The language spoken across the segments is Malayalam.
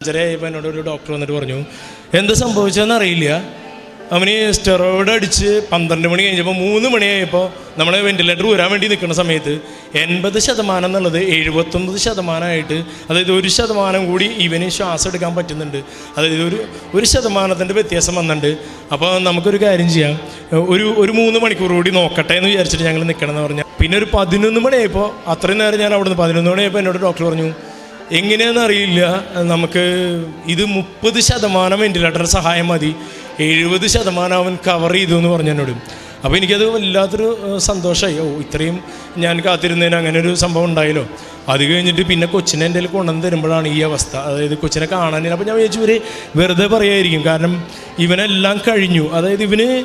അഞ്ചരയായപ്പോൾ എന്നോട് ഒരു ഡോക്ടർ വന്നിട്ട് പറഞ്ഞു എന്ത് സംഭവിച്ചതെന്ന് അറിയില്ല. അവന് സ്റ്റെറോയിഡ് അടിച്ച് പന്ത്രണ്ട് മണി കഴിഞ്ഞപ്പോൾ മൂന്ന് മണിയായപ്പോൾ നമ്മൾ വെന്റിലേറ്റർ ഊരാൻ വേണ്ടി നിൽക്കുന്ന സമയത്ത് എൺപത് ശതമാനം എന്നുള്ളത് എഴുപത്തൊമ്പത് ശതമാനമായിട്ട് അതായത് ഒരു ശതമാനം കൂടി ഇവന് ശ്വാസം എടുക്കാൻ പറ്റുന്നുണ്ട്. അതായത് ഒരു ഒരു ശതമാനത്തിന്റെ വ്യത്യാസം വന്നിട്ടുണ്ട്. അപ്പോൾ നമുക്കൊരു കാര്യം ചെയ്യാം. ഒരു ഒരു മൂന്ന് മണിക്കൂർ കൂടി നോക്കട്ടെ എന്ന് വിചാരിച്ചിട്ട് ഞങ്ങൾ നിൽക്കണം എന്ന് പറഞ്ഞാൽ പിന്നെ ഒരു പതിനൊന്ന് മണിയായപ്പോൾ അത്രയും നേരം ഞാൻ അവിടുന്ന് പതിനൊന്ന് മണിയായപ്പോൾ എന്നോട് ഡോക്ടർ പറഞ്ഞു എങ്ങനെയാണെന്ന് അറിയില്ല. നമുക്ക് ഇത് മുപ്പത് ശതമാനം വെന്റിലേറ്ററിന്റെ സഹായം മതി. എഴുപത് ശതമാനം അവൻ കവർ ചെയ്തു എന്ന് പറഞ്ഞു എന്നോട്. അപ്പോൾ എനിക്കത് വല്ലാത്തൊരു സന്തോഷമായി ഓ ഇത്രയും ഞാൻ കാത്തിരുന്നതിന് അങ്ങനെ ഒരു സംഭവം ഉണ്ടായല്ലോ. അത് കഴിഞ്ഞിട്ട് പിന്നെ കൊച്ചിനെ എന്റെ കൊണ്ടുവന്ന് തരുമ്പോഴാണ് ഈ അവസ്ഥ. അതായത് കൊച്ചിനെ കാണാനില്ല അപ്പോൾ ഞാൻ വിചാരിച്ചു ഇവർ വെറുതെ പറയായിരിക്കും. കാരണം ഇവനെല്ലാം കഴിഞ്ഞു. അതായത് ഇവന്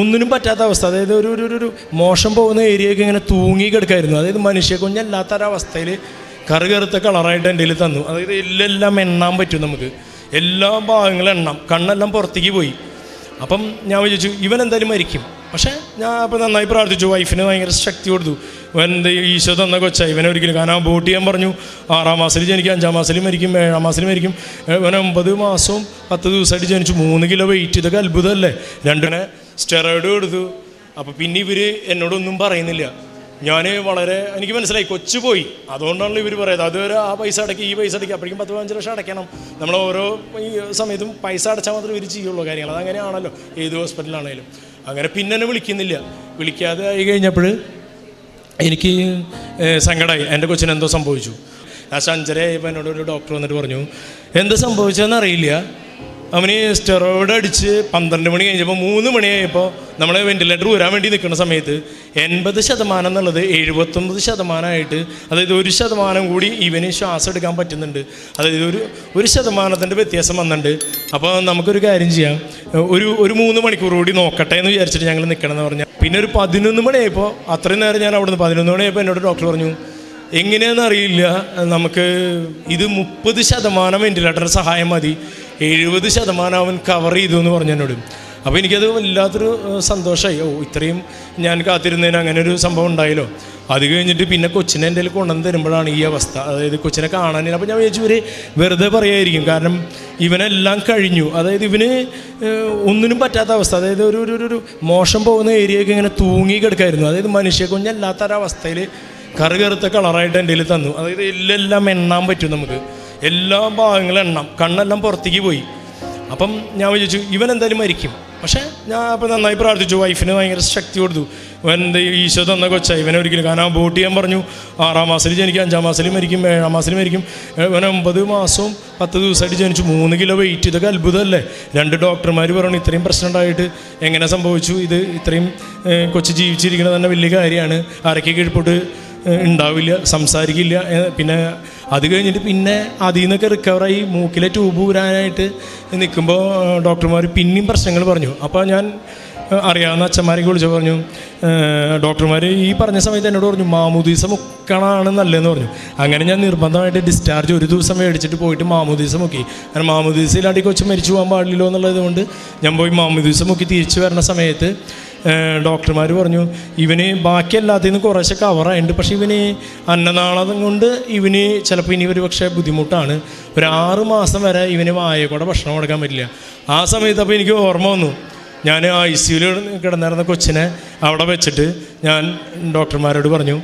ഒന്നിനും പറ്റാത്ത അവസ്ഥ. അതായത് ഒരു- ഒരു ഒരു മോശം പോകുന്ന ഏരിയയൊക്കെ ഇങ്ങനെ തൂങ്ങി കിടക്കായിരുന്നു അതായത് മനുഷ്യ കുഞ്ഞല്ലാത്തൊരവസ്ഥയിൽ കറി കറുത്ത കളറായിട്ട് എന്റെ കയ്യിൽ തന്നു. അതായത് എല്ലാം എണ്ണാൻ പറ്റും നമുക്ക്. എല്ലാ ഭാഗങ്ങളും എണ്ണാം. കണ്ണെല്ലാം പുറത്തേക്ക് പോയി. അപ്പം ഞാൻ വിചാരിച്ചു ഇവൻ എന്തായാലും മരിക്കും. പക്ഷേ ഞാൻ അപ്പോൾ നന്നായി പ്രാർത്ഥിച്ചു. വൈഫിന് ഭയങ്കര ശക്തി കൊടുത്തു. എന്റെ ഈശോ തന്ന കൊച്ച. ഇവനെ ഒരിക്കലും കാരണം ബോട്ട് ചെയ്യാൻ പറഞ്ഞു. ആറാം മാസത്തിൽ ജനിക്കും അഞ്ചാം മാസത്തിൽ മരിക്കും ഏഴാം മാസത്തിൽ മരിക്കും. ഇവൻ ഒമ്പത് മാസവും പത്ത് ദിവസമായിട്ട് ജനിച്ചു. മൂന്ന് കിലോ വെയിറ്റ് ഇതൊക്കെ അത്ഭുതമല്ലേ? രണ്ടിനെ സ്റ്റെറോയിഡ് കൊടുത്തു. അപ്പോൾ പിന്നെ ഇവർ എന്നോടൊന്നും പറയുന്നില്ല. ഞാൻ വളരെ എനിക്ക് മനസ്സിലായി കൊച്ചു പോയി അതുകൊണ്ടാണല്ലോ ഇവർ പറയുന്നത്. അതുവരെ ആ പൈസ അടക്കി ഈ പൈസ അടക്കി. അപ്പോഴേക്കും പത്ത് പതിനഞ്ച് ലക്ഷം അടയ്ക്കണം. നമ്മൾ ഓരോ ഈ സമയത്തും പൈസ അടച്ചാൽ മാത്രമേ ഇവർ ചെയ്യുള്ളൂ കാര്യങ്ങൾ. അതങ്ങനെയാണല്ലോ ഏത് ഹോസ്പിറ്റലാണേലും. അങ്ങനെ പിന്നെ എന്നെ വിളിക്കുന്നില്ല. വിളിക്കാതെ ആയി കഴിഞ്ഞപ്പോൾ എനിക്ക് സങ്കടമായി എന്റെ കൊച്ചിന് എന്തോ സംഭവിച്ചു. ലാസ്റ്റ് അഞ്ചരയായപ്പോൾ എന്നോട് ഒരു ഡോക്ടർ വന്നിട്ട് പറഞ്ഞു എന്ത് സംഭവിച്ചതെന്ന് അറിയില്ല. അവന് സ്റ്റെറോയിഡ് അടിച്ച് പന്ത്രണ്ട് മണി കഴിഞ്ഞപ്പോൾ മൂന്ന് മണിയായപ്പോൾ നമ്മളെ വെന്റിലേറ്റർ വരാൻ വേണ്ടി നിൽക്കുന്ന സമയത്ത് എൺപത് ശതമാനം എന്നുള്ളത് എഴുപത്തൊമ്പത് ശതമാനമായിട്ട് അതായത് ഒരു ശതമാനം കൂടി ഇവന് ശ്വാസം എടുക്കാൻ പറ്റുന്നുണ്ട്. അതായത് ഒരു ഒരു ശതമാനത്തിന്റെ വ്യത്യാസം വന്നിട്ടുണ്ട്. അപ്പോൾ നമുക്കൊരു കാര്യം ചെയ്യാം. ഒരു ഒരു മൂന്ന് മണിക്കൂർ കൂടി നോക്കട്ടെ എന്ന് വിചാരിച്ചിട്ട് ഞങ്ങൾ നിൽക്കണം എന്ന് പറഞ്ഞാൽ പിന്നെ ഒരു പതിനൊന്ന് മണിയായപ്പോൾ അത്രയും നേരം ഞാൻ അവിടുന്ന് പതിനൊന്ന് മണിയായപ്പോൾ എന്നോട് ഡോക്ടർ പറഞ്ഞു എങ്ങനെയാണെന്ന് അറിയില്ല നമുക്ക് ഇത് മുപ്പത് ശതമാനം വെന്റിലേറ്റർ സഹായം മതി. എഴുപത് ശതമാനം അവൻ കവർ ചെയ്തു എന്ന് പറഞ്ഞു എന്നോട്. അപ്പോൾ എനിക്കത് വല്ലാത്തൊരു സന്തോഷമായി ഓ ഇത്രയും ഞാൻ കാത്തിരുന്നതിന് അങ്ങനെ ഒരു സംഭവം ഉണ്ടായല്ലോ. അത് കഴിഞ്ഞിട്ട് പിന്നെ കൊച്ചിനെ എന്റെ കൊണ്ടുവന്ന് തരുമ്പോഴാണ് ഈ അവസ്ഥ. അതായത് കൊച്ചിനെ കാണാനില്ല അപ്പോൾ ഞാൻ വിചാരിച്ചു ഇവർ വെറുതെ പറയായിരിക്കും. കാരണം ഇവനെല്ലാം കഴിഞ്ഞു. അതായത് ഇവന് ഒന്നിനും പറ്റാത്ത അവസ്ഥ. അതായത് ഒരു ഒരു- ഒരു മോശം പോകുന്ന ഏരിയയൊക്കെ ഇങ്ങനെ തൂങ്ങി കിടക്കായിരുന്നു. അതായത് മനുഷ്യ കുഞ്ഞല്ലാത്തൊരവസ്ഥയിൽ ഒരവസ്ഥയിൽ കറുകറുത്ത കളറായിട്ട് എന്റെ തന്നു. അതായത് എല്ലാം എണ്ണാൻ പറ്റും നമുക്ക്. എല്ലാ ഭാഗങ്ങളും എണ്ണം. കണ്ണെല്ലാം പുറത്തേക്ക് പോയി. അപ്പം ഞാൻ വിചാരിച്ചു ഇവൻ എന്തായാലും മരിക്കും. പക്ഷേ ഞാൻ അപ്പം നന്നായി പ്രാർത്ഥിച്ചു. വൈഫിന് ഭയങ്കര ശക്തി കൊടുത്തു. എന്റെ ഈശോ തന്ന കൊച്ച ഇവനെ ഒരിക്കലും കാരണം ബോട്ട് ചെയ്യാൻ പറഞ്ഞു. ആറാം മാസത്തിൽ ജനിക്കും അഞ്ചാം മാസത്തിൽ മരിക്കും ഏഴാം മാസത്തിൽ മരിക്കും. ഇവൻ ഒമ്പത് മാസവും പത്ത് ദിവസമായിട്ട് ജനിച്ചു. മൂന്ന് കിലോ വെയിറ്റ് ഇതൊക്കെ അത്ഭുതമല്ലേ? രണ്ട് ഡോക്ടർമാർ പറഞ്ഞു ഇത്രയും പ്രശ്നം ഉണ്ടായിട്ട് എങ്ങനെ സംഭവിച്ചു? ഇത് ഇത്രയും കൊച്ചു ജീവിച്ചിരിക്കുന്നത് തന്നെ വലിയ കാര്യമാണ്. അരയ്ക്ക് കീഴ്പോട്ട് ഉണ്ടാവില്ല സംസാരിക്കില്ല പിന്നെ അത് കഴിഞ്ഞിട്ട് പിന്നെ അതിൽ നിന്നൊക്കെ റിക്കവറായി മൂക്കിലെ ട്യൂബ് ഊരാനായിട്ട് നിൽക്കുമ്പോൾ ഡോക്ടർമാർ പിന്നെയും പ്രശ്നങ്ങൾ പറഞ്ഞു. അപ്പോൾ ഞാൻ അറിയാവുന്ന അച്ഛന്മാരെയൊക്കെ വിളിച്ച് പറഞ്ഞു ഡോക്ടർമാർ ഈ പറഞ്ഞ സമയത്ത് എന്നോട് പറഞ്ഞു മാമുദീസ മുക്കണാണ് നല്ലതെന്ന് പറഞ്ഞു. അങ്ങനെ ഞാൻ നിർബന്ധമായിട്ട് ഡിസ്ചാർജ് ഒരു ദിവസം മേടിച്ചിട്ട് പോയിട്ട് മാമുദീസ മുക്കി കാരണം മാമുദീസയിലാണ്ടി കൊച്ചു മരിച്ചു പോകാൻ പാടില്ലല്ലോ എന്നുള്ളത് കൊണ്ട് ഞാൻ പോയി മാമുദീസ മുക്കി തിരിച്ചു വരുന്ന സമയത്ത് ഡോക്ടർമാർ പറഞ്ഞു ഇവന് ബാക്കി എല്ലാത്തിൽ നിന്ന് കുറേശ്ശെ കവറായിട്ടുണ്ട് പക്ഷേ ഇവന് അന്നനാളകം കൊണ്ട് ഇവന് ചിലപ്പോൾ ഇനി ഒരു പക്ഷേ ബുദ്ധിമുട്ടാണ്. ഒരു ആറ് മാസം വരെ ഇവന് വായ കൂടെ ഭക്ഷണം കൊടുക്കാൻ പറ്റില്ല. ആ സമയത്ത് അപ്പോൾ എനിക്ക് ഓർമ്മ വന്നു. ഞാൻ ഐ സിയുൽ കിടന്നിരുന്ന കൊച്ചിനെ അവിടെ വെച്ചിട്ട് ഞാൻ ഡോക്ടർമാരോട് പറഞ്ഞു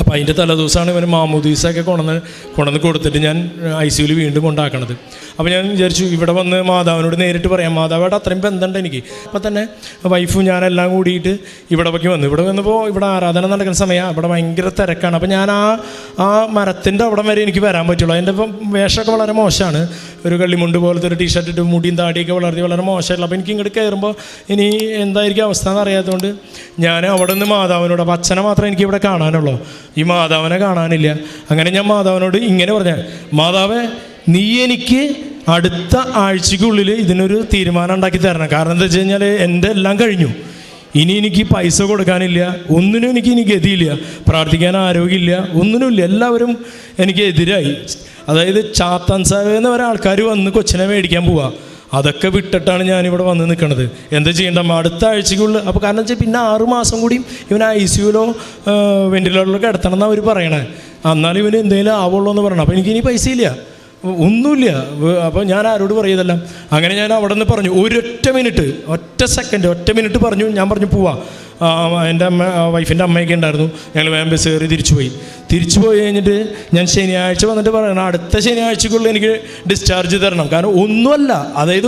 അപ്പോൾ അതിന്റെ തലേദിവസമാണ് ഇവന് മാമൂദീസൊക്കെ കൊണ്ടുവന്ന് കൊണ്ടുവന്ന് കൊടുത്തിട്ട് ഞാൻ ഐ സിയുൽ വീണ്ടും കൊണ്ടാക്കണത് അപ്പോൾ ഞാൻ വിചാരിച്ചു ഇവിടെ വന്ന് മാതാവിനോട് നേരിട്ട് പറയാം. മാതാവായിട്ട് അത്രയും ബന്ധമുണ്ട് എനിക്ക്. അപ്പോൾ തന്നെ വൈഫും ഞാനെല്ലാം കൂടിയിട്ട് ഇവിടെ വയ്ക്ക് വന്നു. ഇവിടെ വന്നപ്പോൾ ഇവിടെ ആരാധന നടക്കുന്ന സമയമാണ് അവിടെ ഭയങ്കര തിരക്കാണ്. അപ്പോൾ ഞാൻ ആ ആ മരത്തിന്റെ അവിടെ വരെ എനിക്ക് വരാൻ പറ്റുള്ളൂ. അതിന്റെ ഇപ്പം വേഷമൊക്കെ വളരെ മോശമാണ്. ഒരു കള്ളിമുണ്ട് പോലത്തെ ഒരു ടീഷർട്ട് ഇട്ട് മുടിയും താടിയൊക്കെ വളർത്തി വളരെ മോശമായിട്ടുള്ള. അപ്പോൾ എനിക്ക് ഇങ്ങോട്ട് കയറുമ്പോൾ ഇനി എന്തായിരിക്കും അവസ്ഥ എന്ന് അറിയാത്തതുകൊണ്ട് ഞാൻ അവിടെ നിന്ന് മാതാവിനോട് അപ്പോൾ അച്ഛനെ മാത്രമേ എനിക്ക് ഇവിടെ കാണാനുള്ളൂ. ഈ മാതാവിനെ കാണാനില്ല. അങ്ങനെ ഞാൻ മാതാവിനോട് ഇങ്ങനെ പറഞ്ഞ മാതാവേ നീ എനിക്ക് അടുത്ത ആഴ്ചക്കുള്ളിൽ ഇതിനൊരു തീരുമാനം ഉണ്ടാക്കി തരണം. കാരണം എന്താ വെച്ച് കഴിഞ്ഞാൽ എന്റെ എല്ലാം കഴിഞ്ഞു. ഇനി എനിക്ക് പൈസ കൊടുക്കാനില്ല. ഒന്നിനും എനിക്ക് ഇനി ഗതിയില്ല. പ്രാർത്ഥിക്കാൻ ആരോഗ്യമില്ല. ഒന്നിനുമില്ല എല്ലാവരും എനിക്ക് എതിരായി. അതായത് ചാത്താൻ സാഹേബ് പറയുന്ന ആൾക്കാർ വന്ന് കൊച്ചിനെ മേടിക്കാൻ പോവാ. അതൊക്കെ വിട്ടിട്ടാണ് ഞാനിവിടെ വന്ന് നിൽക്കുന്നത് എന്താ ചെയ്യേണ്ട അടുത്ത ആഴ്ചക്കുള്ളിൽ അപ്പോൾ കാരണം വെച്ചാൽ പിന്നെ ആറ് മാസം കൂടിയും ഇവൻ ഐ സിയുലോ വെന്റിലേറ്ററിലോ കിടത്തണം എന്നാണ് അവർ പറയണേ എന്നാലും ഇവന് എന്തെങ്കിലും ആവുള്ളൂ എന്ന് പറയണം. അപ്പോൾ എനിക്കിനി പൈസ ഇല്ല ഒന്നുമില്ല. അപ്പോൾ ഞാൻ ആരോട് പറയതെല്ലാം? അങ്ങനെ ഞാൻ അവിടെ നിന്ന് പറഞ്ഞു. ഒരൊറ്റ മിനിറ്റ് ഒറ്റ സെക്കൻഡ് ഒറ്റ മിനിറ്റ് പറഞ്ഞു ഞാൻ പറഞ്ഞു പോവാ. എന്റെ അമ്മ വൈഫിന്റെ അമ്മയൊക്കെ ഉണ്ടായിരുന്നു. ഞങ്ങൾ വേഗം ബസ് കയറി തിരിച്ചു പോയി. തിരിച്ചു പോയി കഴിഞ്ഞിട്ട് ഞാൻ ശനിയാഴ്ച വന്നിട്ട് പറയണം അടുത്ത ശനിയാഴ്ചക്കുള്ളിൽ എനിക്ക് ഡിസ്ചാർജ് തരണം. കാരണം ഒന്നുമല്ല. അതായത്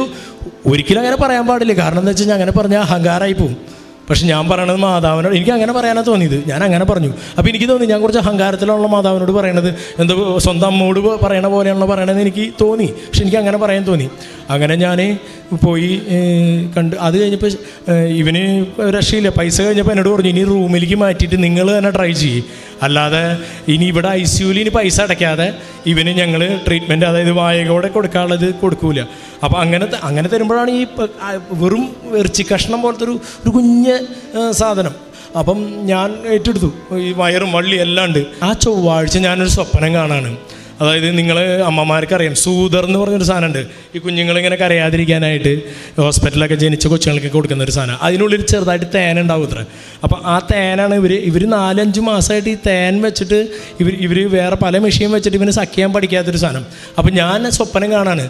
ഒരിക്കലും അങ്ങനെ പറയാൻ പാടില്ല. കാരണം എന്താ വെച്ചാൽ ഞാൻ അങ്ങനെ പറഞ്ഞാൽ അഹങ്കാരമായി പോകും പക്ഷെ ഞാൻ പറയണത് മാതാവിനോട് എനിക്ക് അങ്ങനെ പറയാനാണ് തോന്നിയത്. ഞാൻ അങ്ങനെ പറഞ്ഞു. അപ്പോൾ എനിക്ക് തോന്നി ഞാൻ കുറച്ച് അഹങ്കാരത്തിലുള്ള മാതാവിനോട് പറയണത് എന്തോ സ്വന്തം അമ്മോട് പറയണ പോലെയാണല്ലോ പറയണതെന്ന് എനിക്ക് തോന്നി. പക്ഷെ എനിക്ക് അങ്ങനെ പറയാൻ തോന്നി. അങ്ങനെ ഞാൻ പോയി കണ്ട് അത് കഴിഞ്ഞപ്പോൾ ഇവന് രക്ഷയില്ല. പൈസ കഴിഞ്ഞപ്പോൾ എന്നോട് പറഞ്ഞു ഇനി റൂമിലേക്ക് മാറ്റിയിട്ട് നിങ്ങൾ തന്നെ ട്രൈ ചെയ്യും. അല്ലാതെ ഇനി ഇവിടെ ഐ സിയുവിൽ ഇനി പൈസ അടയ്ക്കാതെ ഇവന് ഞങ്ങൾ ട്രീറ്റ്മെന്റ് അതായത് വായകോടെ കൊടുക്കാനുള്ളത് കൊടുക്കൂല. അപ്പോൾ അങ്ങനത്തെ അങ്ങനെ തരുമ്പോഴാണ് ഈ വെറും ഇറച്ചി കഷ്ണം പോലത്തെ ഒരു ഒരു കുഞ്ഞ് സാധനം. അപ്പം ഞാൻ ഏറ്റെടുത്തു. ഈ വയറും വള്ളി എല്ലാം ഉണ്ട്. ആ ചൊവ്വാഴ്ച ഞാനൊരു സ്വപ്നം കാണാണ്. അതായത് നിങ്ങൾ അമ്മമാർക്ക് അറിയാം സൂതർ എന്ന് പറഞ്ഞൊരു സാധനമുണ്ട്. ഈ കുഞ്ഞുങ്ങളിങ്ങനെ കരയാതിരിക്കാനായിട്ട് ഹോസ്പിറ്റലൊക്കെ ജനിച്ച കൊച്ചുങ്ങൾക്ക് കൊടുക്കുന്ന ഒരു സാധനം. അതിനുള്ളിൽ ചെറുതായിട്ട് തേൻ ഉണ്ടാവും ഇത്ര അപ്പോൾ ആ തേനാണ് ഇവർ ഇവർ നാലഞ്ച് മാസമായിട്ട് ഈ തേൻ വെച്ചിട്ട് ഇവർ ഇവർ വേറെ പല മെഷീൻ വെച്ചിട്ട് ഇവന് സഖ്യാൻ പഠിക്കാത്തൊരു സാധനം. അപ്പോൾ ഞാൻ സ്വപ്നം കാണാണ്.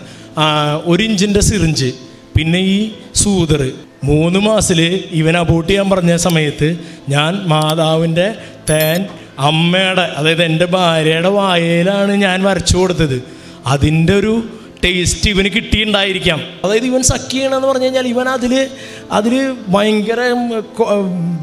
ഒരു ഇഞ്ചിന്റെ സിറിഞ്ച് പിന്നെ ഈ സൂതർ. മൂന്ന് മാസത്തിൽ ഇവൻ അബോട്ട് ചെയ്യാൻ പറഞ്ഞ സമയത്ത് ഞാൻ മാതാവിന്റെ തേൻ അമ്മയുടെ അതായത് എന്റെ ഭാര്യയുടെ വായയിലാണ് ഞാൻ വരച്ചു കൊടുത്തത്. അതിന്റെ ഒരു ടേസ്റ്റ് ഇവന് കിട്ടിയിട്ടുണ്ടായിരിക്കാം. അതായത് ഇവൻ സഖ്യണെന്ന് പറഞ്ഞു കഴിഞ്ഞാൽ ഇവൻ അതിൽ അതിൽ ഭയങ്കര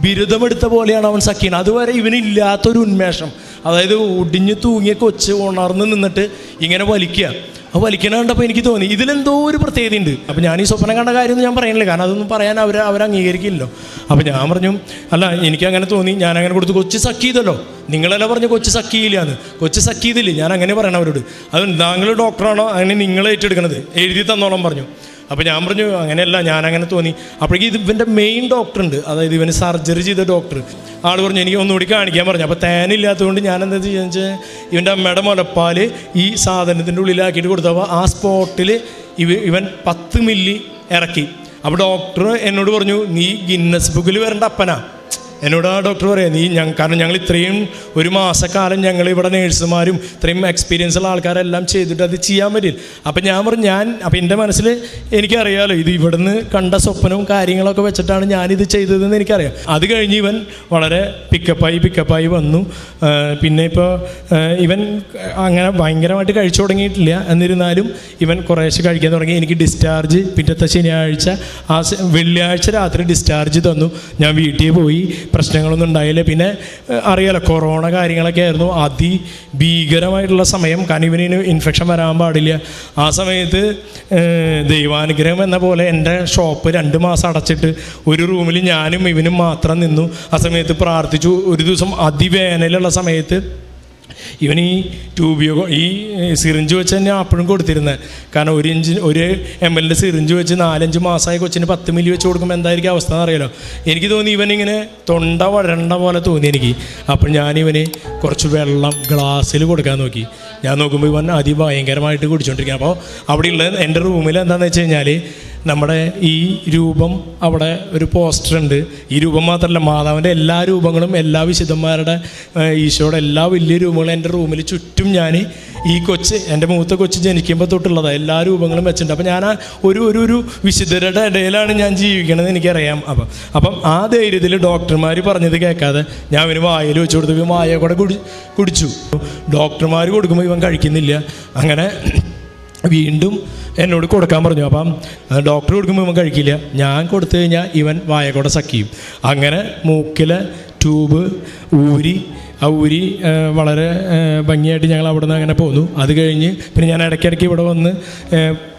ബിരുദമെടുത്ത പോലെയാണ് അവൻ സഖ്യൻ അതുവരെ ഇവനില്ലാത്തൊരു ഉന്മേഷം. അതായത് ഒടിഞ്ഞു തൂങ്ങിയ കൊച്ച് ഉണർന്ന് നിന്നിട്ട് ഇങ്ങനെ വലിക്കുക. അപ്പോൾ വലിക്കണ എനിക്ക് തോന്നി. ഇതിലെന്തോ ഒരു പ്രത്യേകത ഉണ്ട് അപ്പോൾ ഞാൻ ഈ സ്വപ്നം കണ്ട കാര്യമൊന്നും ഞാൻ പറയുന്നില്ല കാരണം അതൊന്നും പറയാൻ അവർ അവർ അംഗീകരിക്കില്ലല്ലോ. അപ്പോൾ ഞാൻ പറഞ്ഞു അല്ല എനിക്ക് അങ്ങനെ തോന്നി. ഞാൻ അങ്ങനെ കൊടുത്ത് കൊച്ചു സക്കീതല്ലോ നിങ്ങളെല്ലാം പറഞ്ഞു കൊച്ചു സഖിയില്ലാന്ന് കൊച്ചു സക്കീതില്ലേ ഞാൻ അങ്ങനെ പറയണം അവരോട്. അത് താങ്കൾ ഡോക്ടറാണോ അങ്ങനെ നിങ്ങൾ ഏറ്റെടുക്കണത്. എഴുതി തന്നോളം പറഞ്ഞു. അപ്പോൾ ഞാൻ പറഞ്ഞു അങ്ങനെയല്ല ഞാൻ അങ്ങനെ തോന്നി. അപ്പോഴേക്കും ഇത് ഇവന്റെ മെയിൻ ഡോക്ടർ ഉണ്ട്. അതായത് ഇവന് സർജറി ചെയ്ത ഡോക്ടർ ആൾ പറഞ്ഞു എനിക്ക് ഒന്നുകൂടി കാണിക്കാൻ പറഞ്ഞു. അപ്പോൾ തേനില്ലാത്തതുകൊണ്ട് ഞാൻ എന്താ ചെയ്യുന്നത് വെച്ചാൽ ഇവന്റെ അമ്മയുടെ മുലപ്പാൽ ഈ സാധനത്തിന്റെ ഉള്ളിലാക്കിയിട്ട് കൊടുത്തപ്പോൾ ആ സ്പോട്ടിൽ ഇവ ഇവൻ പത്ത് മില്ലി ഇറക്കി. അപ്പോൾ ഡോക്ടർ എന്നോട് പറഞ്ഞു നീ ഗിന്നസ് ബുക്കിൽ വരേണ്ട അപ്പനാ. എന്നോട് ആ ഡോക്ടർ പറയാം നീ ഞങ്ങൾ കാരണം ഞങ്ങൾ ഇത്രയും ഒരു മാസക്കാലം ഞങ്ങൾ ഇവിടെ നേഴ്സുമാരും ഇത്രയും എക്സ്പീരിയൻസ് ഉള്ള ആൾക്കാരെല്ലാം ചെയ്തിട്ട് അത് ചെയ്യാൻ പറ്റില്ല. അപ്പം ഞാൻ പറഞ്ഞു ഞാൻ അപ്പം എന്റെ മനസ്സിൽ എനിക്കറിയാമല്ലോ ഇത് ഇവിടുന്ന് കണ്ട സ്വപ്നവും കാര്യങ്ങളൊക്കെ വെച്ചിട്ടാണ് ഞാനിത് ചെയ്തതെന്ന് എനിക്കറിയാം. അത് കഴിഞ്ഞ് ഇവൻ വളരെ പിക്കപ്പായി പിക്കപ്പായി വന്നു. പിന്നെ ഇപ്പോൾ ഇവൻ അങ്ങനെ ഭയങ്കരമായിട്ട് കഴിച്ചു തുടങ്ങിയിട്ടില്ല. എന്നിരുന്നാലും ഇവൻ കുറേശ്ശെ കഴിക്കാൻ തുടങ്ങി. എനിക്ക് ഡിസ്ചാർജ് പിറ്റത്തെ ശനിയാഴ്ച ആ വെള്ളിയാഴ്ച രാത്രി ഡിസ്ചാർജ് തന്നു. ഞാൻ വീട്ടിൽ പോയി പ്രശ്നങ്ങളൊന്നും ഉണ്ടായില്ല. പിന്നെ അറിയാലോ കൊറോണ കാര്യങ്ങളൊക്കെ ആയിരുന്നു. അതിഭീകരമായിട്ടുള്ള സമയം. കനിവിന് ഇൻഫെക്ഷൻ വരാൻ പാടില്ല. ആ സമയത്ത് ദൈവാനുഗ്രഹം എന്ന പോലെ എന്റെ ഷോപ്പ് രണ്ട് മാസം അടച്ചിട്ട് ഒരു റൂമിൽ ഞാനും ഇവനും മാത്രം നിന്നു. ആ സമയത്ത് പ്രാർത്ഥിച്ചു. ഒരു ദിവസം അതിവേനലുള്ള സമയത്ത് ഇവൻ ഈ ട്യൂബിയോ ഈ സിറിഞ്ച് വെച്ച് തന്നെ അപ്പോഴും കൊടുത്തിരുന്നത് കാരണം ഒരു ഇഞ്ച് ഒരു എം എല്ലിന്റെ സിറിഞ്ച് വെച്ച് നാലഞ്ച് മാസമായ കൊച്ചിന് പത്ത് മില്ലി വെച്ച് കൊടുക്കുമ്പോൾ എന്തായിരിക്കും അവസ്ഥ എന്ന് എന്നറിയാലോ? എനിക്ക് തോന്നി ഇവനിങ്ങനെ തൊണ്ട വഴണ്ട പോലെ തോന്നി എനിക്ക്. അപ്പോൾ ഞാൻ ഇവന് കുറച്ച് വെള്ളം ഗ്ലാസ്സിൽ കൊടുക്കാൻ നോക്കി. ഞാൻ നോക്കുമ്പോൾ ഇവൻ അതിഭയങ്കരമായിട്ട് കുടിച്ചുകൊണ്ടിരിക്കുക അപ്പോൾ അവിടെയുള്ള എന്റെ റൂമിൽ എന്താണെന്ന് വെച്ച് കഴിഞ്ഞാൽ നമ്മുടെ ഈ രൂപം അവിടെ ഒരു പോസ്റ്റർ ഉണ്ട്. ഈ രൂപം മാത്രമല്ല മാതാവിന്റെ എല്ലാ രൂപങ്ങളും എല്ലാ വിശുദ്ധന്മാരുടെ ഈശോയുടെ എല്ലാ വലിയ രൂപങ്ങളും എന്റെ റൂമിൽ ചുറ്റും ഞാൻ ഈ കൊച്ച് എന്റെ മൂത്ത കൊച്ച് ജനിക്കുമ്പോൾ തൊട്ടുള്ളതാണ് എല്ലാ രൂപങ്ങളും വെച്ചിട്ടുണ്ട്. അപ്പം ഞാൻ ആ ഒരു ഒരു ഒരു വിശുദ്ധരുടെ ഇടയിലാണ് ഞാൻ ജീവിക്കണമെന്ന് എനിക്കറിയാം. അപ്പം അപ്പം ആ ധൈര്യത്തിൽ ഡോക്ടർമാർ പറഞ്ഞത് കേൾക്കാതെ ഞാൻ അവന് വായിൽ വെച്ച് കൊടുത്തു. വായ കൂടെ കുടി കുടിച്ചു. ഡോക്ടർമാർ കൊടുക്കുമ്പോൾ ഇവൻ കഴിക്കുന്നില്ല. അങ്ങനെ വീണ്ടും എന്നോട് കൊടുക്കാൻ പറഞ്ഞു. അപ്പം ഡോക്ടർ കൊടുക്കുമ്പോൾ ഇവൻ കഴിക്കില്ല. ഞാൻ കൊടുത്തു കഴിഞ്ഞാൽ ഇവൻ വായക്കൂടെ സക്കിയും അങ്ങനെ മൂക്കിലെ ട്യൂബ് ഊരി ആ ഊരി വളരെ ഭംഗിയായിട്ട് ഞങ്ങൾ അവിടെ നിന്ന് അങ്ങനെ പോന്നു. അത് കഴിഞ്ഞ് പിന്നെ ഞാൻ ഇടയ്ക്കിടയ്ക്ക് ഇവിടെ വന്ന്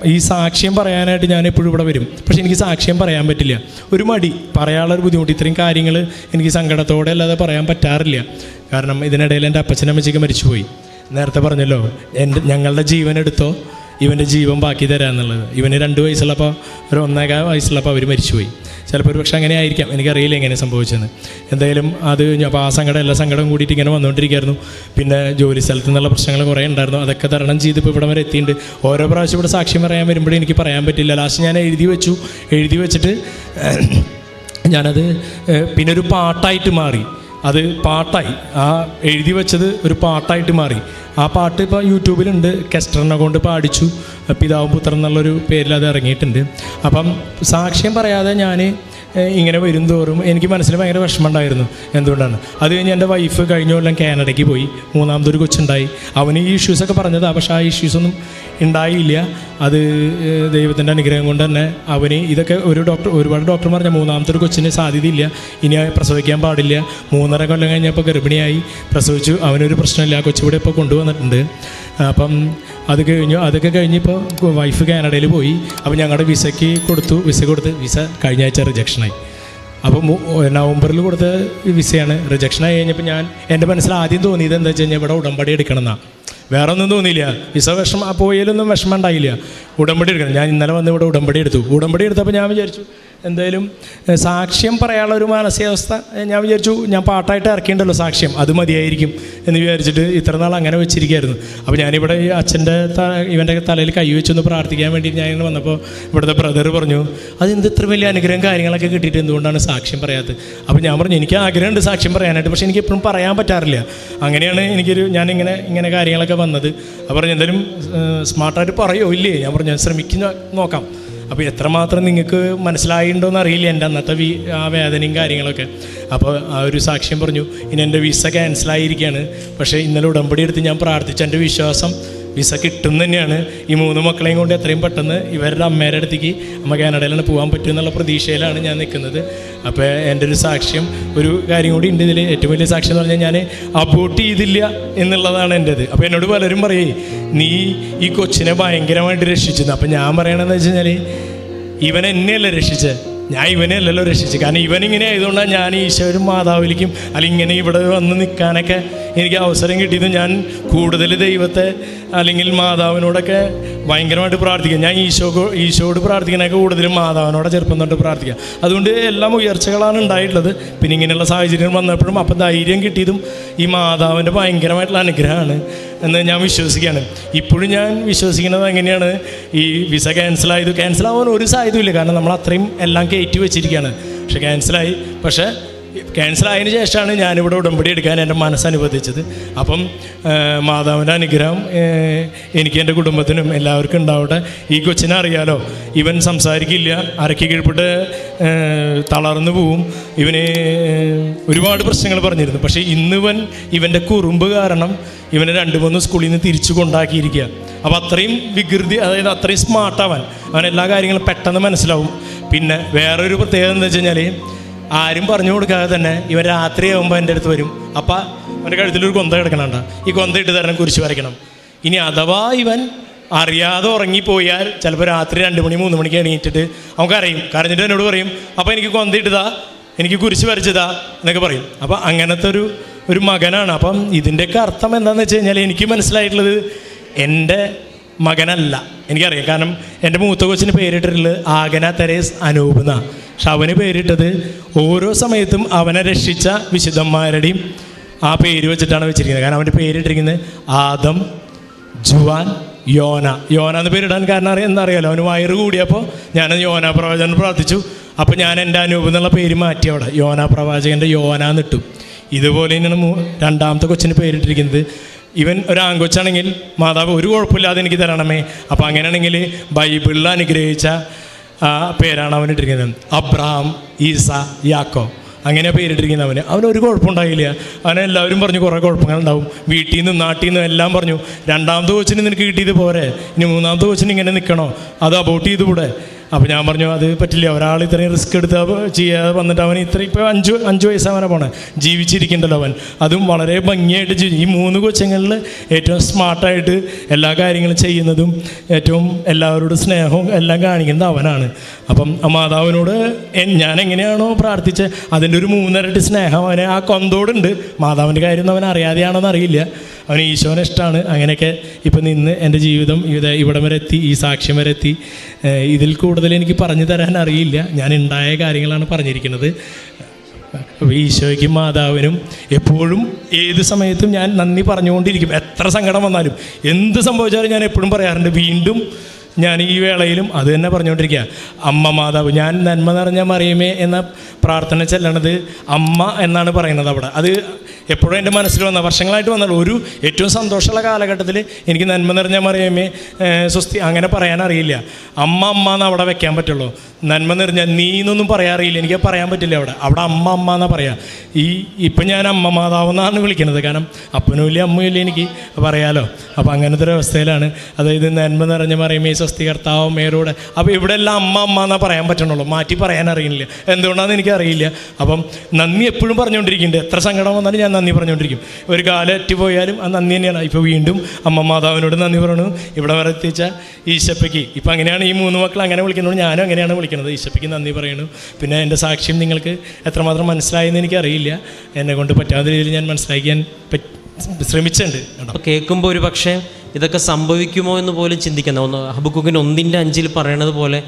ഈ സാക്ഷ്യം പറയാനായിട്ട് ഞാൻ എപ്പോഴും ഇവിടെ വരും. പക്ഷേ എനിക്ക് സാക്ഷ്യം പറയാൻ പറ്റില്ല. ഒരു മടി. പറയാനുള്ളൊരു ബുദ്ധിമുട്ട്. ഇത്രയും കാര്യങ്ങൾ എനിക്ക് സങ്കടത്തോടെ അല്ലാതെ പറയാൻ പറ്റാറില്ല. കാരണം ഇതിനിടയിൽ എന്റെ അപ്പച്ചനമ്മച്ചയ്ക്ക് മരിച്ചുപോയി. നേരത്തെ പറഞ്ഞല്ലോ എന്റെ ഞങ്ങളുടെ ജീവൻ എടുത്തോ ഇവന്റെ ജീവൻ ബാക്കി തരാമെന്നുള്ളത് ഇവന് രണ്ട് വയസ്സുള്ളപ്പോൾ ഒരു ഒന്നേകാൽ വയസ്സുള്ളപ്പോൾ അവർ മരിച്ചുപോയി. ചിലപ്പോൾ ഒരു പക്ഷേ അങ്ങനെ ആയിരിക്കാം എനിക്കറിയില്ല എങ്ങനെ സംഭവിച്ചെന്ന്. എന്തായാലും അത് അപ്പോൾ ആ സങ്കടം എല്ലാ സങ്കടവും കൂടിയിട്ട് ഇങ്ങനെ വന്നുകൊണ്ടിരിക്കുകയായിരുന്നു. പിന്നെ ജോലി സ്ഥലത്ത് നിന്നുള്ള പ്രശ്നങ്ങൾ കുറേ ഉണ്ടായിരുന്നു. അതൊക്കെ തരണം ചെയ്ത് ഇപ്പോൾ ഇവിടെ വരെ എത്തിയിട്ടുണ്ട്. ഓരോ പ്രാവശ്യം ഇവിടെ സാക്ഷ്യം പറയാൻ വരുമ്പോഴേ എനിക്ക് പറയാൻ പറ്റില്ല. ലാസ്റ്റ് ഞാൻ എഴുതി വെച്ചു. എഴുതി വെച്ചിട്ട് ഞാനത് പിന്നെ ഒരു പാട്ടായിട്ട് മാറി. അത് പാട്ടായി. ആ എഴുതി വെച്ചത് ഒരു പാട്ടായിട്ട് മാറി. ആ പാട്ട് ഇപ്പോൾ യൂട്യൂബിലുണ്ട്. കെസ്റ്ററിനെ കൊണ്ട് പാടിച്ചു. പിതാവും പുത്രൻ എന്നുള്ളൊരു പേരിൽ അത് ഇറങ്ങിയിട്ടുണ്ട്. അപ്പം സാക്ഷ്യം പറയാതെ ഞാൻ ഇങ്ങനെ വരും തോറും എനിക്ക് മനസ്സിൽ ഭയങ്കര വിഷമമുണ്ടായിരുന്നു. എന്തുകൊണ്ടാണ്? അത് കഴിഞ്ഞ് എന്റെ വൈഫ് കഴിഞ്ഞ കൊല്ലം കാനഡയ്ക്ക് പോയി. മൂന്നാമതൊരു കൊച്ചുണ്ടായി. അവന് ഈ ഇഷ്യൂസൊക്കെ പറഞ്ഞതാണ് പക്ഷേ ആ ഇഷ്യൂസൊന്നും ഉണ്ടായില്ല. അത് ദൈവത്തിന്റെ അനുഗ്രഹം കൊണ്ട് തന്നെ അവന് ഇതൊക്കെ ഒരു ഡോക്ടർ ഒരുപാട് ഡോക്ടർ പറഞ്ഞ മൂന്നാമത്തെ ഒരു കൊച്ചിന് സാധ്യതയില്ല. ഇനി പ്രസവിക്കാൻ പാടില്ല. മൂന്നര കൊല്ലം കഴിഞ്ഞപ്പോൾ ഗർഭിണിയായി. പ്രസവിച്ചു. അവനൊരു പ്രശ്നമില്ല. ആ കൊച്ചുകൂടെ ഇപ്പോൾ കൊണ്ടുവന്നിട്ടുണ്ട്. അപ്പം അത് കഴിഞ്ഞു അതൊക്കെ കഴിഞ്ഞിപ്പോൾ വൈഫ് കാനഡയിൽ പോയി. അപ്പോൾ ഞങ്ങളുടെ വിസയ്ക്ക് കൊടുത്തു വിസ കൊടുത്ത് വിസ കഴിഞ്ഞ ആഴ്ച റിജക്ഷനായി അപ്പോൾ നവംബറിൽ കൊടുത്ത വിസയാണ്. റിജക്ഷനായി കഴിഞ്ഞപ്പോൾ ഞാൻ എന്റെ മനസ്സിൽ ആദ്യം തോന്നിയത് എന്താ വെച്ച് കഴിഞ്ഞാൽ ഇവിടെ ഉടമ്പടി എടുക്കണം എന്നാണ് വേറെ ഒന്നും തോന്നിയില്ല. വിസ വിഷമം പോയാലൊന്നും വിഷമം ഉണ്ടായില്ല. ഉടമ്പടി എടുക്കണം. ഞാൻ ഇന്നലെ വന്ന് ഇവിടെ ഉടമ്പടി എടുത്തു. ഉടമ്പടി എടുത്തപ്പോൾ ഞാൻ വിചാരിച്ചു എന്തായാലും സാക്ഷ്യം പറയാനുള്ള ഒരു മാനസികാവസ്ഥ ഞാൻ വിചാരിച്ചു ഞാൻ പാട്ടായിട്ട് ഇറക്കിയിട്ടുണ്ടല്ലോ സാക്ഷ്യം അത് മതിയായിരിക്കും എന്ന് വിചാരിച്ചിട്ട് ഇത്ര നാൾ അങ്ങനെ വെച്ചിരിക്കുകയായിരുന്നു അപ്പോൾ ഞാനിവിടെ ഈ അച്ഛന്റെ ഇവന്റെ തലയിൽ കൈ വെച്ചൊന്ന് പ്രാർത്ഥിക്കാൻ വേണ്ടി ഞാൻ ഇങ്ങനെ വന്നപ്പോൾ ഇവിടുത്തെ ബ്രദർ പറഞ്ഞു അതെന്ത് ഇത്ര വലിയ അനുഗ്രഹം കാര്യങ്ങളൊക്കെ കിട്ടിയിട്ട് എന്തുകൊണ്ടാണ് സാക്ഷ്യം പറയാത്തത്? അപ്പോൾ ഞാൻ പറഞ്ഞു എനിക്ക് ആഗ്രഹമുണ്ട് സാക്ഷ്യം പറയാനായിട്ട് പക്ഷേ എനിക്ക് എപ്പോഴും പറയാൻ പറ്റാറില്ല. അങ്ങനെയാണ് എനിക്കൊരു ഞാനിങ്ങനെ ഇങ്ങനെ കാര്യങ്ങളൊക്കെ വന്നത്. അപ്പോൾ പറഞ്ഞു എന്തായാലും സ്മാർട്ടായിട്ട് പറയോ? ഇല്ലേ? ഞാൻ പറഞ്ഞു ഞാൻ ശ്രമിക്കുന്ന നോക്കാം. അപ്പോൾ എത്രമാത്രം നിങ്ങൾക്ക് മനസ്സിലായിട്ടുണ്ടോയെന്ന് അറിയില്ല എന്റെ അന്നത്തെ വി ആ വേദനയും കാര്യങ്ങളൊക്കെ. അപ്പോൾ ആ ഒരു സാക്ഷ്യം പറഞ്ഞു ഇനി എന്റെ വിസ ക്യാൻസലായിരിക്കുകയാണ് പക്ഷേ ഇന്നലെ ഉടമ്പടി എടുത്ത് ഞാൻ പ്രാർത്ഥിച്ച. എന്റെ വിശ്വാസം വിസ കിട്ടും തന്നെയാണ് ഈ മൂന്ന് മക്കളെയും കൊണ്ട് എത്രയും പെട്ടെന്ന് ഇവരുടെ അമ്മയുടെ അടുത്തേക്ക് അമ്മ കാനഡയിലാണ് പോകാൻ പറ്റും എന്നുള്ള പ്രതീക്ഷയിലാണ് ഞാൻ നിൽക്കുന്നത്. അപ്പോൾ എന്റെ ഒരു സാക്ഷ്യം ഒരു കാര്യം കൂടി ഉണ്ട് ഇതിൽ ഏറ്റവും വലിയ സാക്ഷ്യം എന്ന് പറഞ്ഞാൽ ഞാൻ അബോട്ട് ചെയ്തില്ല എന്നുള്ളതാണ് എന്റെത്. അപ്പോൾ എന്നോട് പലരും പറയേ നീ ഈ കൊച്ചിനെ ഭയങ്കരമായിട്ട് രക്ഷിച്ചെന്ന്. അപ്പോൾ ഞാൻ പറയണമെന്ന് വെച്ച് കഴിഞ്ഞാൽ ഇവൻ എന്നെയല്ല രക്ഷിച്ചത് ഞാൻ ഇവനെ അല്ലല്ലോ രക്ഷിച്ചു കാരണം ഇവൻ ഇങ്ങനെ ആയതുകൊണ്ടാണ് ഞാൻ ഈശോരും മാതാവിലേക്കും അല്ലെങ്കിൽ ഇവിടെ വന്ന് നിൽക്കാനൊക്കെ എനിക്ക് അവസരം കിട്ടിയത്. ഞാൻ കൂടുതൽ ദൈവത്തെ അല്ലെങ്കിൽ മാതാവിനോടൊക്കെ ഭയങ്കരമായിട്ട് പ്രാർത്ഥിക്കുക. ഞാൻ ഈശോ ഈശോയോട് പ്രാർത്ഥിക്കണൊക്കെ കൂടുതലും മാതാവിനോടെ ചെറുപ്പം തൊട്ട് പ്രാർത്ഥിക്കുക. അതുകൊണ്ട് എല്ലാം ഉയർച്ചകളാണ് ഉണ്ടായിട്ടുള്ളത്. പിന്നെ ഇങ്ങനെയുള്ള സാഹചര്യം വന്നപ്പോഴും അപ്പം ധൈര്യം കിട്ടിയതും ഈ മാതാവിന്റെ ഭയങ്കരമായിട്ടുള്ള അനുഗ്രഹമാണ് എന്ന് ഞാൻ വിശ്വസിക്കുകയാണ്. ഇപ്പോഴും ഞാൻ വിശ്വസിക്കുന്നത് എങ്ങനെയാണ് ഈ വിസ ക്യാൻസലായത് ക്യാൻസലാവാൻ ഒരു സാധ്യതയില്ല കാരണം നമ്മൾ അത്രയും എല്ലാം കയറ്റി വെച്ചിരിക്കുകയാണ്. പക്ഷെ ക്യാൻസലായി പക്ഷേ ക്യാൻസൽ ആയതിനു ശേഷമാണ് ഞാനിവിടെ ഉടമ്പടി എടുക്കാൻ എന്റെ മനസ്സനുവദിച്ചത് അപ്പം മാതാവിന്റെ അനുഗ്രഹം എനിക്ക് എന്റെ കുടുംബത്തിനും എല്ലാവർക്കും ഉണ്ടാവട്ടെ. ഈ കൊച്ചിനെ അറിയാലോ ഇവൻ സംസാരിക്കില്ല അരക്കി കീഴ്പ്പെട്ട് തളർന്നു പോവും. ഇവന് ഒരുപാട് പ്രശ്നങ്ങൾ പറഞ്ഞിരുന്നു. പക്ഷേ ഇന്നിവൻ ഇവന്റെ കുറുമ്പ് കാരണം ഇവനെ രണ്ട് മൂന്ന് സ്കൂളിൽ നിന്ന് തിരിച്ചു കൊണ്ടാക്കിയിരിക്കുക. അപ്പോൾ അത്രയും വികൃതി അതായത് അത്രയും സ്മാർട്ടാവാൻ അവൻ. എല്ലാ കാര്യങ്ങളും പെട്ടെന്ന് മനസ്സിലാവും. പിന്നെ വേറൊരു പ്രത്യേകത എന്താ വെച്ച് കഴിഞ്ഞാൽ ആരും പറഞ്ഞു കൊടുക്കാതെ തന്നെ ഇവൻ രാത്രിയാകുമ്പോൾ എന്റെ അടുത്ത് വരും. അപ്പം അവന്റെ കഴുത്തിലൊരു കൊന്ത കിടക്കണണ്ട. ഈ കൊന്ത ഇട്ട് തരണം കുരിശ് വരയ്ക്കണം. ഇനി അഥവാ ഇവൻ അറിയാതെ ഉറങ്ങിപ്പോയാൽ ചിലപ്പോൾ രാത്രി രണ്ട് മണി മൂന്ന് മണിക്ക് എണീറ്റിട്ട് അവൻ കരയും. കരഞ്ഞിട്ട് എന്നോട് പറയും അപ്പോൾ എനിക്ക് കൊന്ത ഇട്ടതാ എനിക്ക് കുരിശ് വരച്ചതാ എന്നൊക്കെ പറയും. അപ്പോൾ അങ്ങനത്തെ ഒരു ഒരു മകനാണ്. അപ്പം ഇതിന്റെയൊക്കെ അർത്ഥം എന്താണെന്ന് വെച്ച് കഴിഞ്ഞാൽ എനിക്ക് മനസ്സിലായിട്ടുള്ളത് എന്റെ മകനല്ല. എനിക്കറിയാം. കാരണം എന്റെ മൂത്ത കൊച്ചിന് പേരിട്ടിട്ടുള്ളത് ആഗന തെരേസ് അനൂപ് എന്നാണ് പക്ഷെ അവന് പേരിട്ടത് ഓരോ സമയത്തും അവനെ രക്ഷിച്ച വിശുദ്ധന്മാരുടെയും ആ പേര് വെച്ചിട്ടാണ് വെച്ചിരിക്കുന്നത്. കാരണം അവന്റെ പേരിട്ടിരിക്കുന്നത് ആദം ജുവാൻ യോന. യോന എന്ന് പേരിടാൻ കാരണം അറിയാം എന്നറിയാലോ അവന് വയറ് കൂടിയപ്പോൾ ഞാൻ യോന പ്രവാചകൻ പ്രാർത്ഥിച്ചു. അപ്പോൾ ഞാൻ എന്റെ അനൂപ് എന്നുള്ള പേര് മാറ്റി അവിടെ. യോന പ്രവാചകന്റെ യോന എന്നിട്ടു. ഇതുപോലെ തന്നെയാണ് രണ്ടാമത്തെ കൊച്ചിന് പേരിട്ടിരിക്കുന്നത് ഇവൻ ഒരു ആൺകൊച്ചാണെങ്കിൽ മാതാവ് ഒരു കുഴപ്പമില്ലാതെ എനിക്ക് തരണമേ. അപ്പോൾ അങ്ങനെയാണെങ്കിൽ ബൈബിളിൽ അനുഗ്രഹിച്ച പേരാണ് അവൻ ഇട്ടിരിക്കുന്നത്. അബ്രഹാം ഈസ യാക്കോ അങ്ങനെ പേരിട്ടിരിക്കുന്ന അവന്. അവനൊരു കുഴപ്പമുണ്ടായില്ല. അവനെ എല്ലാവരും പറഞ്ഞു കുറേ കുഴപ്പങ്ങളുണ്ടാവും. വീട്ടിൽ നിന്നും നാട്ടിൽ നിന്നും എല്ലാം പറഞ്ഞു. രണ്ടാമത്തെ കോച്ചിന് നിനക്ക് കിട്ടിയത് പോരെ. ഇനി മൂന്നാമത്തെ കോച്ചിന് ഇങ്ങനെ നിൽക്കണോ? അത് അബോട്ട് ചെയ്തുകൂടെ? അപ്പോൾ ഞാൻ പറഞ്ഞു അത് പറ്റില്ല. ഒരാൾ ഇത്രയും റിസ്ക് എടുത്ത് ചെയ്യാതെ വന്നിട്ട് അവൻ ഇത്ര ഇപ്പോൾ അഞ്ച് അഞ്ച് വയസ്സാവനെ പോണേ. ജീവിച്ചിരിക്കേണ്ടല്ലോ അവൻ. അതും വളരെ ഭംഗിയായിട്ട് ഈ മൂന്ന് കൊച്ചങ്ങളിൽ ഏറ്റവും സ്മാർട്ടായിട്ട് എല്ലാ കാര്യങ്ങളും ചെയ്യുന്നതും ഏറ്റവും എല്ലാവരോടും സ്നേഹവും എല്ലാം കാണിക്കുന്നത് അവനാണ്. അപ്പം ആ മാതാവിനോട് ഞാൻ എങ്ങനെയാണോ പ്രാർത്ഥിച്ച്? അതിന്റെ ഒരു മൂന്നരട്ടി സ്നേഹം അവനെ ആ കൊന്തോടുണ്ട്. മാതാവിന്റെ കാര്യം അവൻ അറിയാതെയാണോന്ന് അറിയില്ല. അവന് ഈശോനെ ഇഷ്ടമാണ് അങ്ങനെയൊക്കെ ഇപ്പം നിന്ന് എന്റെ ജീവിതം ഇത് ഇവിടം വരെ എത്തി ഈ സാക്ഷ്യം വരെ എത്തി. ഇതിൽ കൂടുതൽ എനിക്ക് പറഞ്ഞു തരാൻ അറിയില്ല. ഞാൻ ഉണ്ടായ കാര്യങ്ങളാണ് പറഞ്ഞിരിക്കുന്നത്. ഈശോയ്ക്കും മാതാവിനും എപ്പോഴും ഏത് സമയത്തും ഞാൻ നന്ദി പറഞ്ഞുകൊണ്ടിരിക്കും. എത്ര സങ്കടം വന്നാലും. എന്ത് സംഭവിച്ചാലും ഞാൻ എപ്പോഴും പറയാറുണ്ട് വീണ്ടും ഞാൻ ഈ വേളയിലും അത് തന്നെ പറഞ്ഞുകൊണ്ടിരിക്കുക. അമ്മ മാതാവ് ഞാൻ നന്മ നിറഞ്ഞ മറിയമേ എന്ന പ്രാർത്ഥന ചെല്ലണത് അമ്മ എന്നാണ് പറയുന്നത് അവിടെ. അത് എപ്പോഴും എന്റെ മനസ്സിൽ വന്ന വർഷങ്ങളായിട്ട് വന്നാൽ ഒരു ഏറ്റവും സന്തോഷമുള്ള കാലഘട്ടത്തിൽ എനിക്ക് നന്മ നിറഞ്ഞ മറിയമേ സ്വസ്തി അങ്ങനെ പറയാൻ അറിയില്ല. അമ്മ അമ്മ എന്ന് അവിടെ വെക്കാൻ പറ്റുള്ളൂ. നന്മ നിറഞ്ഞ നീ എന്നൊന്നും പറയാൻ അറിയില്ല. എനിക്ക് പറയാൻ പറ്റില്ല അവിടെ. അവിടെ അമ്മ അമ്മ എന്നാ പറയാ. ഈ ഇപ്പം ഞാൻ അമ്മ മാതാവ് എന്നാണ് വിളിക്കുന്നത്. കാരണം അപ്പനും ഇല്ല അമ്മയും ഇല്ല എനിക്ക് പറയാലോ. അപ്പോൾ അങ്ങനത്തെ ഒരു അവസ്ഥയിലാണ്. അതായത് നന്മ നിറഞ്ഞ മറിയമേ സ്വസ്തി കർത്താവ് മേരോടെ. അപ്പോൾ ഇവിടെ എല്ലാം അമ്മ അമ്മ എന്നാ പറയാൻ പറ്റണുള്ളൂ. മാറ്റി പറയാൻ അറിയില്ല. എന്തുകൊണ്ടാണെന്ന് എനിക്ക് അറിയില്ല അപ്പം നന്ദി എപ്പോഴും പറഞ്ഞുകൊണ്ടിരിക്കുന്നുണ്ട്. എത്ര സങ്കടം വന്നാലും ഞാൻ നന്ദി പറഞ്ഞുകൊണ്ടിരിക്കും. ഒരു കാലം അറ്റുപോയാലും ആ നന്ദി തന്നെയാണ്. ഇപ്പോൾ വീണ്ടും അമ്മ മാതാവിനോട് നന്ദി പറയണു. ഇവിടെ വരെ എത്തിച്ച ഈശപ്പയ്ക്ക്. ഇപ്പം അങ്ങനെയാണ് ഈ മൂന്ന് മക്കൾ അങ്ങനെ വിളിക്കുന്നത് ഞാനും അങ്ങനെയാണ് വിളിക്കുന്നത്. ഈശപ്പയ്ക്ക് നന്ദി പറയണു. പിന്നെ എന്റെ സാക്ഷ്യം നിങ്ങൾക്ക് എത്രമാത്രം മനസ്സിലായെന്ന് എനിക്കറിയില്ല. എന്നെ കൊണ്ട് പറ്റാത്ത രീതിയിൽ ഞാൻ മനസ്സിലാക്കിയാൻ പറ്റ- ശ്രമിച്ചിട്ടുണ്ട്. കേൾക്കുമ്പോൾ ഒരു പക്ഷേ ഇതൊക്കെ സംഭവിക്കുമോ എന്ന് പോലും ചിന്തിക്കുന്ന ഒന്ന് ഹബുക്കുക്കിന് ഒന്നിന്റെ അഞ്ചിൽ പറയണത് പോലെ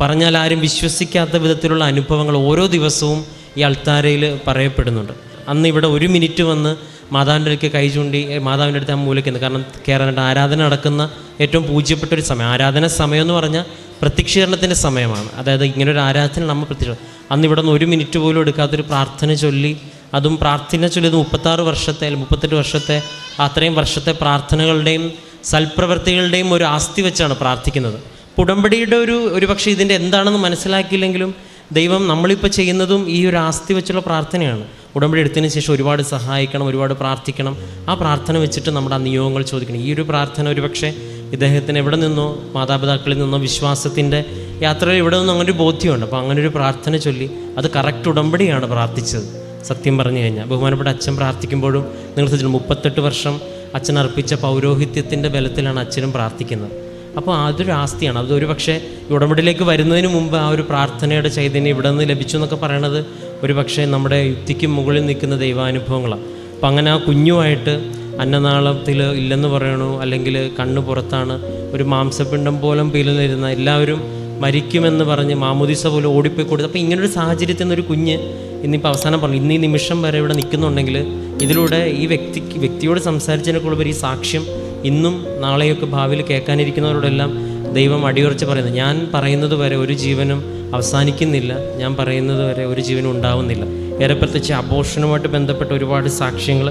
പറഞ്ഞാൽ ആരും വിശ്വസിക്കാത്ത വിധത്തിലുള്ള അനുഭവങ്ങൾ ഓരോ ദിവസവും ഈ അൾത്താരയിൽ പറയപ്പെടുന്നുണ്ട്. അന്ന് ഇവിടെ ഒരു മിനിറ്റ് വന്ന് മാതാവിന്റെ അടുക്ക് കൈ ചൂണ്ടി മാതാവിന്റെ അടുത്ത് ആ മൂലയ്ക്കുന്നത് കാരണം കേരളത്തിന്റെ ആരാധന നടക്കുന്ന ഏറ്റവും പൂജ്യപ്പെട്ട ഒരു സമയം. ആരാധന സമയം എന്ന് പറഞ്ഞാൽ പ്രത്യക്ഷീകരണത്തിന്റെ സമയമാണ്. അതായത് ഇങ്ങനൊരു ആരാധന നമ്മൾ പ്രത്യക്ഷ അന്ന് ഇവിടെ നിന്ന് ഒരു മിനിറ്റ് പോലും എടുക്കാത്തൊരു പ്രാർത്ഥന ചൊല്ലി അതും പ്രാർത്ഥന ചൊല്ലിയത് മുപ്പത്താറ് വർഷത്തെ അല്ലെങ്കിൽ മുപ്പത്തെട്ട് വർഷത്തെ അത്രയും വർഷത്തെ പ്രാർത്ഥനകളുടെയും സൽപ്രവർത്തികളുടെയും ഒരു ആസ്തി വെച്ചാണ് പ്രാർത്ഥിക്കുന്നത്. ഉടമ്പടിയുടെ ഒരു ഒരു പക്ഷേ ഇതിന്റെ എന്താണെന്ന് മനസ്സിലാക്കിയില്ലെങ്കിലും ദൈവം നമ്മളിപ്പോൾ ചെയ്യുന്നതും ഈ ഒരു ആസ്തി വെച്ചുള്ള പ്രാർത്ഥനയാണ്. ഉടമ്പടി എടുത്തതിന് ശേഷം ഒരുപാട് സഹായിക്കണം ഒരുപാട് പ്രാർത്ഥിക്കണം. ആ പ്രാർത്ഥന വെച്ചിട്ട് നമ്മുടെ ആ നിയോഗങ്ങൾ ചോദിക്കണം. ഈ ഒരു പ്രാർത്ഥന ഒരു പക്ഷേ ഇദ്ദേഹത്തിന് എവിടെ നിന്നോ മാതാപിതാക്കളിൽ നിന്നോ വിശ്വാസത്തിന്റെ യാത്രയിൽ ഇവിടെ നിന്നും അങ്ങനെ ഒരു ബോധ്യമുണ്ട്. അപ്പോൾ അങ്ങനെ ഒരു പ്രാർത്ഥന ചൊല്ലി അത് കറക്റ്റ് ഉടമ്പടിയാണ് പ്രാർത്ഥിച്ചത്. സത്യം പറഞ്ഞു കഴിഞ്ഞാൽ. ബഹുമാനപ്പെട്ട അച്ഛൻ പ്രാർത്ഥിക്കുമ്പോഴും നിങ്ങൾ ശ്രദ്ധിച്ചു മുപ്പത്തെട്ട് വർഷം അച്ഛൻ അർപ്പിച്ച പൗരോഹിത്യത്തിന്റെ ബലത്തിലാണ് അച്ഛനും പ്രാർത്ഥിക്കുന്നത്. അപ്പോൾ അതൊരു ആസ്തിയാണ്. അതൊരു പക്ഷേ ഉടമ്പടിയിലേക്ക് വരുന്നതിന് മുമ്പ് ആ ഒരു പ്രാർത്ഥനയുടെ ചൈതന്യം ഇവിടെ നിന്ന് ലഭിച്ചു എന്നൊക്കെ പറയണത് ഒരു പക്ഷേ നമ്മുടെ യുക്തിക്ക് മുകളിൽ നിൽക്കുന്ന ദൈവാനുഭവങ്ങളാണ്. അപ്പം അങ്ങനെ ആ കുഞ്ഞുമായിട്ട് അന്നനാളത്തിൽ ഇല്ലെന്ന് പറയണു? അല്ലെങ്കിൽ കണ്ണ് പുറത്താണ് ഒരു മാംസപിണ്ഡം പോലും പിലനിരുന്ന എല്ലാവരും മരിക്കുമെന്ന് പറഞ്ഞ് മാമുദിസ പോലും ഓടിപ്പോയി കൊടുത്തു. അപ്പോൾ ഇങ്ങനൊരു സാഹചര്യത്തിൽ നിന്നൊരു കുഞ്ഞ് ഇന്നിപ്പോൾ അവസാനം പറഞ്ഞു ഇന്ന് ഈ നിമിഷം വരെ ഇവിടെ നിൽക്കുന്നുണ്ടെങ്കിൽ ഇതിലൂടെ ഈ വ്യക്തിക്ക് വ്യക്തിയോട് സംസാരിച്ചതിനേക്കുള്ളവർ ഈ സാക്ഷ്യം ഇന്നും നാളെയൊക്കെ ഭാവിയിൽ കേൾക്കാനിരിക്കുന്നവരോടെല്ലാം ദൈവം അടിയുറച്ച് പറയുന്നത് ഞാൻ പറയുന്നത് വരെ ഒരു ജീവനും അവസാനിക്കുന്നില്ല. ഞാൻ പറയുന്നത് വരെ ഒരു ജീവനും ഉണ്ടാവുന്നില്ല. ഏറെ പ്രത്യേകിച്ച് അബോഷനുമായിട്ട് ബന്ധപ്പെട്ട ഒരുപാട് സാക്ഷ്യങ്ങൾ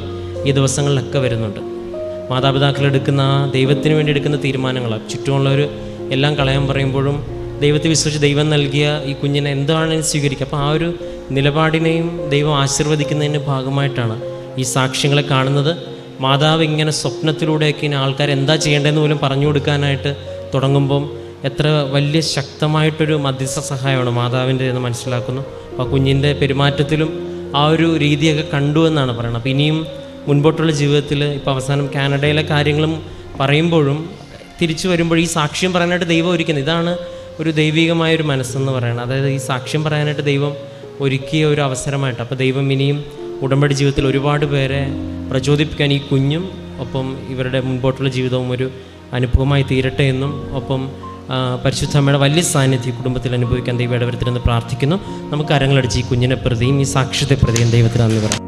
ഈ ദിവസങ്ങളിലൊക്കെ വരുന്നുണ്ട്. മാതാപിതാക്കൾ എടുക്കുന്ന ആ ദൈവത്തിന് വേണ്ടി എടുക്കുന്ന തീരുമാനങ്ങൾ ചുറ്റുമുള്ളവർ എല്ലാം കളയാൻ പറയുമ്പോഴും ദൈവത്തെ വിശ്വസിച്ച് ദൈവം നൽകിയ ഈ കുഞ്ഞിനെ എന്താണ് സ്വീകരിക്കുക? അപ്പോൾ ആ ഒരു നിലപാടിനെയും ദൈവം ആശീർവദിക്കുന്നതിന്റെ ഭാഗമായിട്ടാണ് ഈ സാക്ഷ്യങ്ങളെ കാണുന്നത്. മാതാവ് ഇങ്ങനെ സ്വപ്നത്തിലൂടെയൊക്കെ ഇനി ആൾക്കാർ എന്താ ചെയ്യേണ്ടതെന്ന് പോലും പറഞ്ഞു കൊടുക്കാനായിട്ട് തുടങ്ങുമ്പം എത്ര വലിയ ശക്തമായിട്ടൊരു മധ്യസ്ഥ സഹായമാണ് മാതാവിന്റെ എന്ന് മനസ്സിലാക്കുന്നു. അപ്പോൾ ആ കുഞ്ഞിന്റെ പെരുമാറ്റത്തിലും ആ ഒരു രീതിയൊക്കെ കണ്ടു എന്നാണ് പറയുന്നത്. അപ്പോൾ ഇനിയും മുൻപോട്ടുള്ള ജീവിതത്തിൽ ഇപ്പോൾ അവസാനം കാനഡയിലെ കാര്യങ്ങളും പറയുമ്പോഴും തിരിച്ചു വരുമ്പോൾ ഈ സാക്ഷ്യം പറയാനായിട്ട് ദൈവം ഒരുക്കുന്നത് ഇതാണ് ഒരു ദൈവികമായ ഒരു മനസ്സെന്ന് പറയുന്നത്. അതായത് ഈ സാക്ഷ്യം പറയാനായിട്ട് ദൈവം ഒരുക്കിയ ഒരു അവസരമായിട്ട്. അപ്പോൾ ദൈവം ഇനിയും ഉടമ്പടി ജീവിതത്തിൽ ഒരുപാട് പേരെ പ്രചോദിപ്പിക്കാൻ ഈ കുഞ്ഞും ഒപ്പം ഇവരുടെ മുൻപോട്ടുള്ള ജീവിതവും ഒരു അനുഭവമായി തീരട്ടെ എന്നും ഒപ്പം പരിശുദ്ധമ്മയുടെ വലിയ സാന്നിധ്യം കുടുംബത്തിൽ അനുഭവിക്കാൻ ദൈവം ഇടവരുത്തരെന്ന് പ്രാർത്ഥിക്കുന്നു. നമുക്ക് അരങ്ങളടിച്ച് ഈ കുഞ്ഞിനെ പ്രതിയും ഈ സാക്ഷ്യത്തെ പ്രതിയും ദൈവത്തിന് നന്ദി പറയാം.